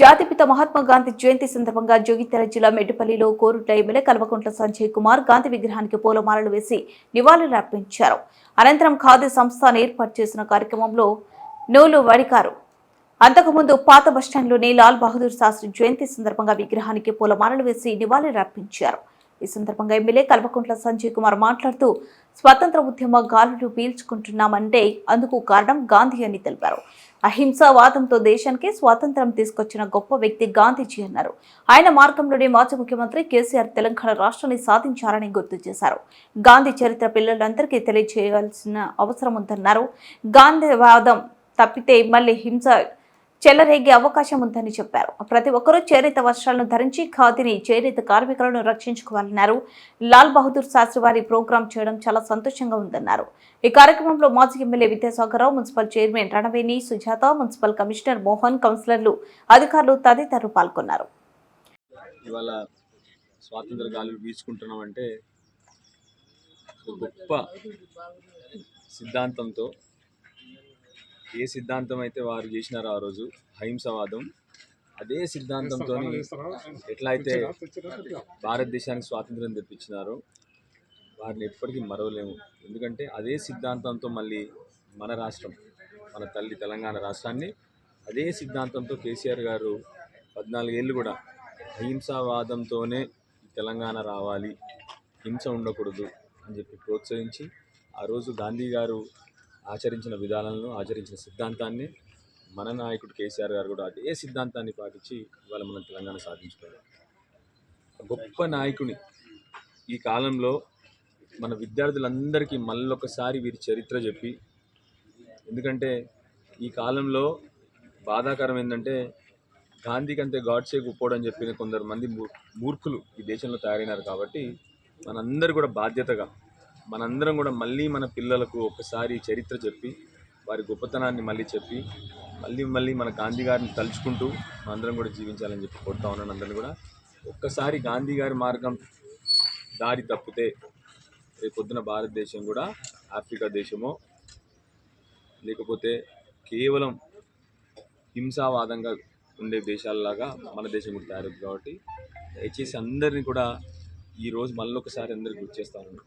జాతిపిత మహాత్మా గాంధీ జయంతి సందర్భంగా జోగిత్యాల జిల్లా మెడ్డుపల్లిలో కోరుట్ల ఎమ్మెల్యే కల్వకుంట్ల సంజయ్ కుమార్ గాంధీ విగ్రహానికి పూలమాలలు వేసి నివాళులర్పించారు అనంతరం ఖాదీ సంస్థను ఏర్పాటు చేసిన కార్యక్రమంలో నూలు వడికారు. అంతకుముందు పాత బస్టాండ్లోని లాల్ బహదూర్ శాస్త్రి జయంతి సందర్భంగా విగ్రహానికి పూలమాలలు వేసి నివాళులర్పించారు ఈ సందర్భంగా ఎమ్మెల్యే కల్వకుంట్ల సంజయ్ కుమార్ మాట్లాడుతూ స్వాతంత్ర ఉద్యమ గాలులు పీల్చుకుంటున్నామంటే అందుకు కారణం గాంధీ అని తెలిపారు. అహింసావాదంతో దేశానికి స్వాతంత్రం తీసుకొచ్చిన గొప్ప వ్యక్తి గాంధీజీ అన్నారు. ఆయన మార్గంలోనే మాజీ ముఖ్యమంత్రి కేసీఆర్ తెలంగాణ రాష్ట్రాన్ని సాధించారని గుర్తు చేశారు. గాంధీ చరిత్ర పిల్లలందరికీ తెలియజేయాల్సిన అవసరం ఉందన్నారు. గాంధీవాదం తప్పితే మళ్ళీ హింస చెల్లరేగే అవకాశం ఉందని చెప్పారు. ప్రతి ఒక్కరూ చేరిత వస్త్రాలను ధరించి ఖాదీని చేరిత కార్మికులను రక్షించుకోవాలన్నారు. లాల్ బహదూర్ శాస్త్రి వారి ప్రోగ్రాం చేయడం చాలా సంతోషంగా ఉందన్నారు. ఈ కార్యక్రమంలో మాజీ MLA Vidyasagar Rao municipal chairman Ranaveni Sujatha municipal commissioner Mohan కౌన్సిలర్లు అధికారులు తదితరులు పాల్గొన్నారు. ఇవాళ స్వాతంత్ర గాలులు గొప్ప సిద్ధాంతంతో ఏ సిద్ధాంతం అయితే వారు చేసినారో ఆ రోజు? అహింసవాదం. అదే సిద్ధాంతంతో ఎట్లా అయితే భారతదేశానికి స్వాతంత్రం తెప్పించినారో వారిని ఎప్పటికీ మరవలేము. ఎందుకంటే అదే సిద్ధాంతంతో మళ్ళీ మన రాష్ట్రం మన తల్లి తెలంగాణ రాష్ట్రాన్ని అదే సిద్ధాంతంతో కేసీఆర్ గారు పద్నాలుగేళ్ళు కూడా అహింసావాదంతోనే తెలంగాణ రావాలి హింస ఉండకూడదు అని చెప్పి ప్రోత్సహించి ఆ రోజు గాంధీ గారు ఆచరించిన విధానాలను ఆచరించిన సిద్ధాంతాన్ని మన నాయకుడు కేసీఆర్ గారు కూడా అదే సిద్ధాంతాన్ని పాటించి ఇవాళ మనం తెలంగాణ సాధించుకోవాలి గొప్ప నాయకుని ఈ కాలంలో మన విద్యార్థులందరికీ మళ్ళొకసారి వీరి చరిత్ర చెప్పి ఎందుకంటే ఈ కాలంలో బాధాకరం ఏంటంటే గాంధీ కంటే గాడ్సే గొప్పోడు చెప్పిన కొందరు మంది మూ- మూర్ఖులు ఈ దేశంలో తయారైనారు కాబట్టి మనందరూ కూడా బాధ్యతగా మనందరం కూడా మళ్ళీ మన పిల్లలకు ఒకసారి చరిత్ర చెప్పి వారి గొప్పతనాన్ని మళ్ళీ చెప్పి మళ్ళీ మళ్ళీ మన గాంధీ గారిని తలుచుకుంటూ మనందరం కూడా జీవించాలని చెప్పి కోరుతా ఉన్నాను అందరిని కూడా. ఒక్కసారి గాంధీ గారి మార్గం దారి తప్పితే రేపు పొద్దున భారతదేశం కూడా ఆఫ్రికా దేశమో లేకపోతే కేవలం హింసావాదంగా ఉండే దేశాలలాగా మన దేశం కూడా తయారవుతుంది కాబట్టి దయచేసి అందరినీ కూడా ఈ రోజు మళ్ళీ ఒకసారి అందరికి గుర్తు చేస్తాను